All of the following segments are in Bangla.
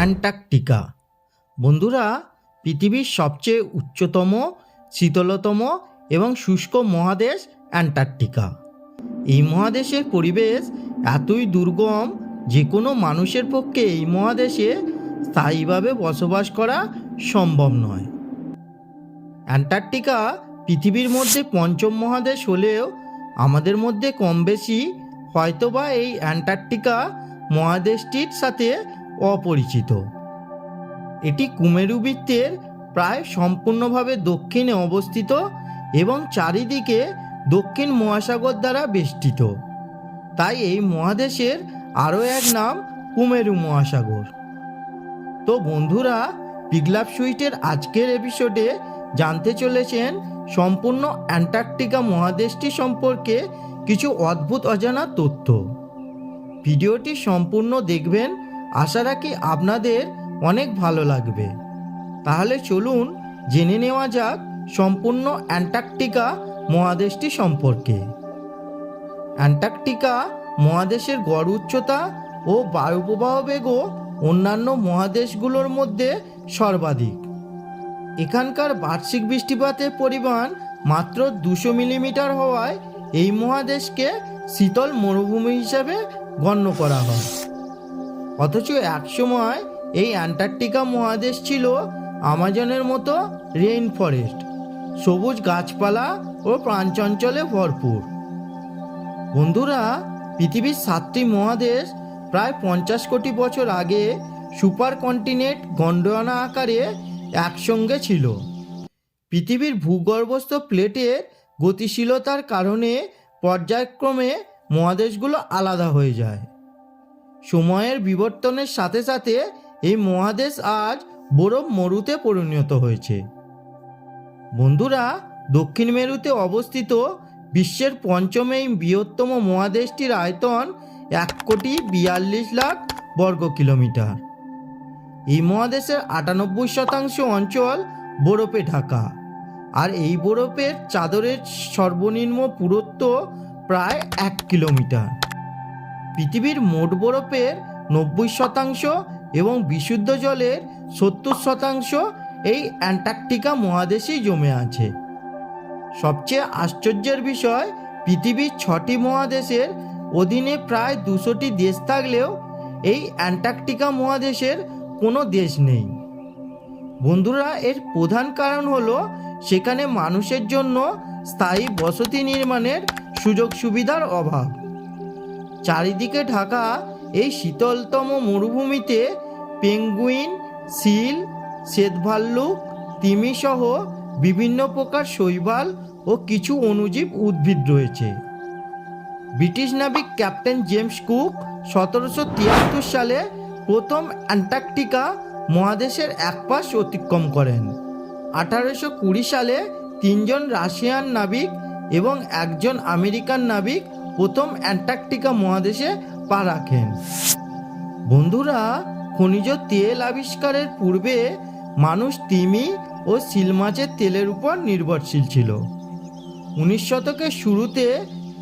অ্যান্টার্কটিকা। বন্ধুরা, পৃথিবীর সবচেয়ে উচ্চতম, শীতলতম এবং শুষ্ক মহাদেশ অ্যান্টার্কটিকা। এই মহাদেশের পরিবেশ এতই দুর্গম যে কোনো মানুষের পক্ষে এই মহাদেশে স্থায়ীভাবে বসবাস করা সম্ভব নয়। অ্যান্টার্কটিকা পৃথিবীর মধ্যে পঞ্চম মহাদেশ হলেও আমাদের মধ্যে কম বেশি হয়তোবা এই অ্যান্টার্কটিকা মহাদেশটির সাথে অপরিচিত। এটি কুমেরু বৃত্তের প্রায় সম্পূর্ণভাবে দক্ষিণে অবস্থিত এবং চারিদিকে দক্ষিণ মহাসাগর দ্বারা বেষ্টিত। তাই এই মহাদেশের আরও এক নাম কুমেরু মহাসাগর। তো বন্ধুরা, পিগলাভ সুইটের আজকের এপিসোডে জানতে চলেছেন সম্পূর্ণ অ্যান্টার্কটিকা মহাদেশটি সম্পর্কে কিছু অদ্ভুত অজানা তথ্য। ভিডিওটি সম্পূর্ণ দেখবেন আশা রাখি আপনাদের অনেক ভালো লাগবে। তাহলে চলুন জেনে নেওয়া যাক সম্পূর্ণ অ্যান্টার্কটিকা মহাদেশটি সম্পর্কে। অ্যান্টার্কটিকা মহাদেশের গড় উচ্চতা ও বায়ুপ্রবাহ বেগও অন্যান্য মহাদেশগুলোর মধ্যে সর্বাধিক। এখানকার বার্ষিক বৃষ্টিপাতের পরিমাণ মাত্র দুশো মিলিমিটার হওয়ায় এই মহাদেশকে শীতল মরুভূমি হিসাবে গণ্য করা হয়। অথচ একসময় এই অ্যান্টার্কটিকা মহাদেশ ছিল আমাজনের মতো রেইন ফরেস্ট সবুজ গাছপালা ও প্রাণচঞ্চলে ভরপুর। বন্ধুরা, পৃথিবীর সাতটি মহাদেশ প্রায় পঞ্চাশ কোটি বছর আগে সুপার কন্টিনেন্ট গন্ডোয়ানা আকারে একসঙ্গে ছিল। পৃথিবীর ভূগর্ভস্থ প্লেটের গতিশীলতার কারণে পর্যায়ক্রমে মহাদেশগুলো আলাদা হয়ে যায়। সময়ের বিবর্তনের সাথে সাথে এই মহাদেশ আজ বরফ মরুতে পরিণত হয়েছে। বন্ধুরা, দক্ষিণ মেরুতে অবস্থিত বিশ্বের পঞ্চম এই বৃহত্তম মহাদেশটির আয়তন এক কোটি বিয়াল্লিশ লাখ বর্গ কিলোমিটার। এই মহাদেশের আটানব্বই শতাংশ অঞ্চল বরফে ঢাকা। আর এই বরফের চাদরের সর্বনিম্ন পুরুত্ব প্রায় এক কিলোমিটার। পৃথিবীর মোট বরফের নব্বই শতাংশ এবং বিশুদ্ধ জলের সত্তর শতাংশ এই অ্যান্টার্কটিকা মহাদেশেই জমে আছে। সবচেয়ে আশ্চর্যের বিষয়, পৃথিবীর ছটি মহাদেশের অধীনে প্রায় দুশোটি দেশ থাকলেও এই অ্যান্টার্কটিকা মহাদেশের কোনো দেশ নেই। বন্ধুরা, এর প্রধান কারণ হলো সেখানে মানুষের জন্য স্থায়ী বসতি নির্মাণের সুযোগ সুবিধার অভাব। চারিদিকে ঢাকা এই শীতলতম মরুভূমিতে পেঙ্গুইন, সিল, শ্বেতভাল্লুক, তিমিসহ বিভিন্ন প্রকার শৈবাল ও কিছু অণুজীব উদ্ভিদ রয়েছে। ব্রিটিশ নাবিক ক্যাপ্টেন জেমস কুক সতেরোশো তিয়াত্তর সালে প্রথম অ্যান্টার্কটিকা মহাদেশের এক পাশ অতিক্রম করেন। আঠারোশো কুড়ি সালে তিনজন রাশিয়ান নাবিক এবং একজন আমেরিকান নাবিক প্রথম অ্যান্টার্কটিকা মহাদেশে পা রাখেন। বন্ধুরা, খনিজ তেল আবিষ্কারের পূর্বে মানুষ তিমি ও শিল মাছের তেলের উপর নির্ভরশীল ছিল। উনিশ শতকের শুরুতে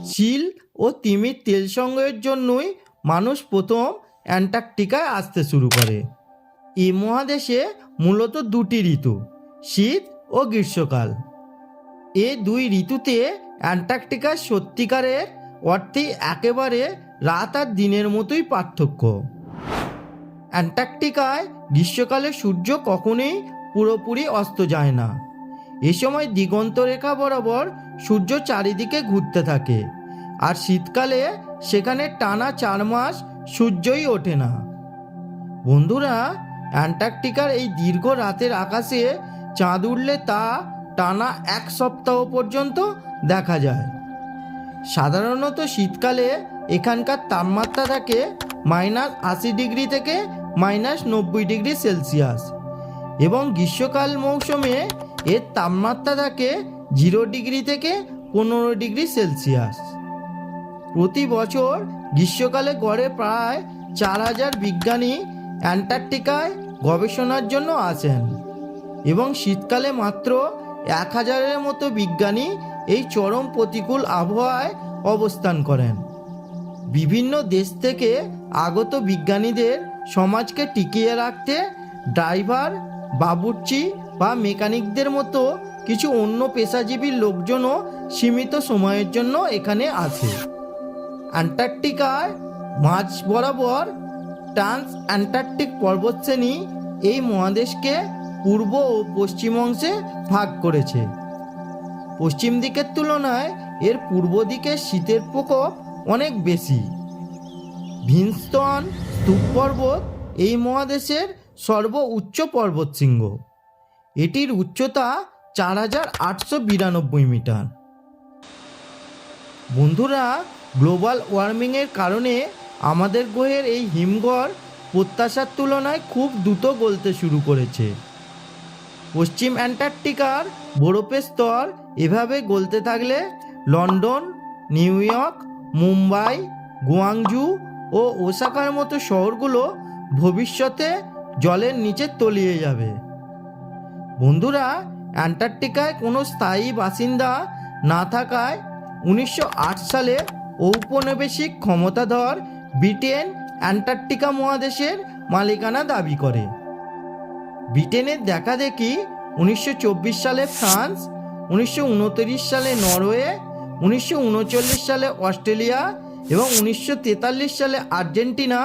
শিল ও তিমির তেল সংগ্রহের জন্যই মানুষ প্রথম অ্যান্টার্কটিকায় আসতে শুরু করে। এই মহাদেশে মূলত দুটি ঋতু, শীত ও গ্রীষ্মকাল। এ দুই ঋতুতে অ্যান্টার্কটিকার সত্যিকারের অর্থে একেবারে রাত আর দিনের মতোই পার্থক্য। অ্যান্টার্কটিকায় গ্রীষ্মকালে সূর্য কখনোই পুরোপুরি অস্ত যায় না। এ সময় দিগন্ত রেখা বরাবর সূর্য চারিদিকে ঘুরতে থাকে, আর শীতকালে সেখানে টানা চার মাস সূর্যই ওঠে না। বন্ধুরা, অ্যান্টার্কটিকার এই দীর্ঘ রাতের আকাশে চাঁদ উঠলে তা টানা এক সপ্তাহ পর্যন্ত দেখা যায়। সাধারণত শীতকালে এখানকার তাপমাত্রা থাকে মাইনাস আশি ডিগ্রি থেকে মাইনাস নব্বই ডিগ্রি সেলসিয়াস। এবং গ্রীষ্মকাল মৌসুমে এর তাপমাত্রা থাকে জিরো ডিগ্রি থেকে পনেরো ডিগ্রি সেলসিয়াস। প্রতি বছর গ্রীষ্মকালে গড়ে প্রায় চার হাজার বিজ্ঞানী অ্যান্টার্কটিকায় গবেষণার জন্য আসেন। এবং শীতকালে মাত্র এক হাজারের মতো বিজ্ঞানী এই চরম প্রতিকূল আবহাওয়ায় অবস্থান করেন। বিভিন্ন দেশ থেকে আগত বিজ্ঞানীদের সমাজকে টিকিয়ে রাখতে ড্রাইভার, বাবুর্চি বা মেকানিকদের মতো কিছু অন্য পেশাজীবী লোকজনও সীমিত সময়ের জন্য এখানে আসে অ্যান্টার্কটিকায় মাঝ বরাবর ট্রান্স অ্যান্টার্কটিক পর্বতশ্রেণী এই মহাদেশকে পূর্ব ও পশ্চিম অংশে ভাগ করেছে। পশ্চিম দিকের তুলনায় এর পূর্ব দিকে শীতের প্রকোপ অনেক বেশি। ভিনস্তন স্তূপ পর্বত এই মহাদেশের সর্ব উচ্চ পর্বতশৃঙ্গ এটির উচ্চতা চার হাজার আটশো বিরানব্বই মিটার। বন্ধুরা, গ্লোবাল ওয়ার্মিংয়ের কারণে আমাদের গ্রহের এই হিমঘর প্রত্যাশার তুলনায় খুব দ্রুত গলতে শুরু করেছে। পশ্চিম অ্যান্টার্কটিকার বরফের স্তর এভাবে গলতে থাকলে London, New York, Mumbai, Guangzhou ও ওসাকার মতো শহরগুলো ভবিষ্যতে জলের নিচে তলিয়ে যাবে। বন্ধুরা, অ্যান্টার্কটিকায় কোনো স্থায়ী বাসিন্দা না থাকায় উনিশশো আট সালে ঔপনিবেশিক ক্ষমতাধর ব্রিটেন অ্যান্টার্কটিকা মহাদেশের মালিকানা দাবি করে। ব্রিটেনের দেখা দেখি উনিশশো সালে ফ্রান্স, উনিশশো সালে নরওয়ে, উনিশশো উনচল্লিশ সালে অস্ট্রেলিয়া এবং উনিশশো তেতাল্লিশ সালে আর্জেন্টিনা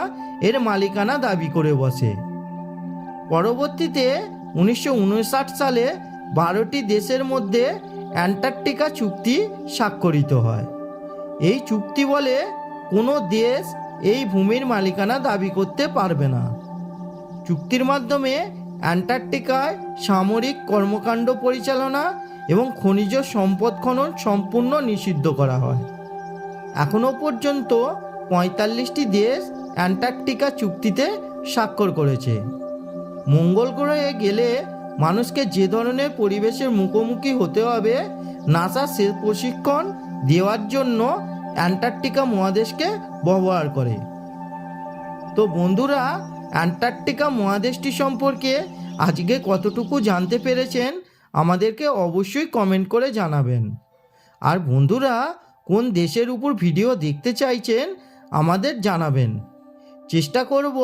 এর মালিকানা দাবি করে বসে। পরবর্তীতে উনিশশো উনষাট সালে বারোটি দেশের মধ্যে অ্যান্টার্কটিকা চুক্তি স্বাক্ষরিত হয়। এই চুক্তি বলে কোনো দেশ এই ভূমির মালিকানা দাবি করতে পারবে না। চুক্তির মাধ্যমে অ্যান্টার্কটিকায় সামরিক কর্মকাণ্ড পরিচালনা এবং খনিজ সম্পদ খনন সম্পূর্ণ নিষিদ্ধ করা হয়। এখনও পর্যন্ত পঁয়তাল্লিশটি দেশ অ্যান্টার্কটিকা চুক্তিতে স্বাক্ষর করেছে। মঙ্গল গ্রহে গেলে মানুষকে যে ধরনের পরিবেশের মুখোমুখি হতে হবে, নাসা সে প্রশিক্ষণ দেওয়ার জন্য অ্যান্টার্কটিকা মহাদেশকে ব্যবহার করে। তো বন্ধুরা অ্যান্টার্কটিকা মহাদেশটি সম্পর্কে আজকে কতটুকু জানতে পেরেছেন আমাদেরকে অবশ্যই কমেন্ট করে জানাবেন। আর বন্ধুরা, কোন দেশের উপর ভিডিও দেখতে চাইছেন আমাদের জানাবেন। চেষ্টা করব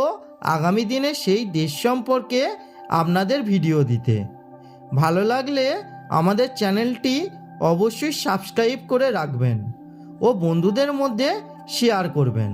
আগামী দিনে সেই দেশ সম্পর্কে আপনাদের ভিডিও দিতে। ভালো লাগলে আমাদের চ্যানেলটি অবশ্যই সাবস্ক্রাইব করে রাখবেন ও বন্ধুদের মধ্যে শেয়ার করবেন।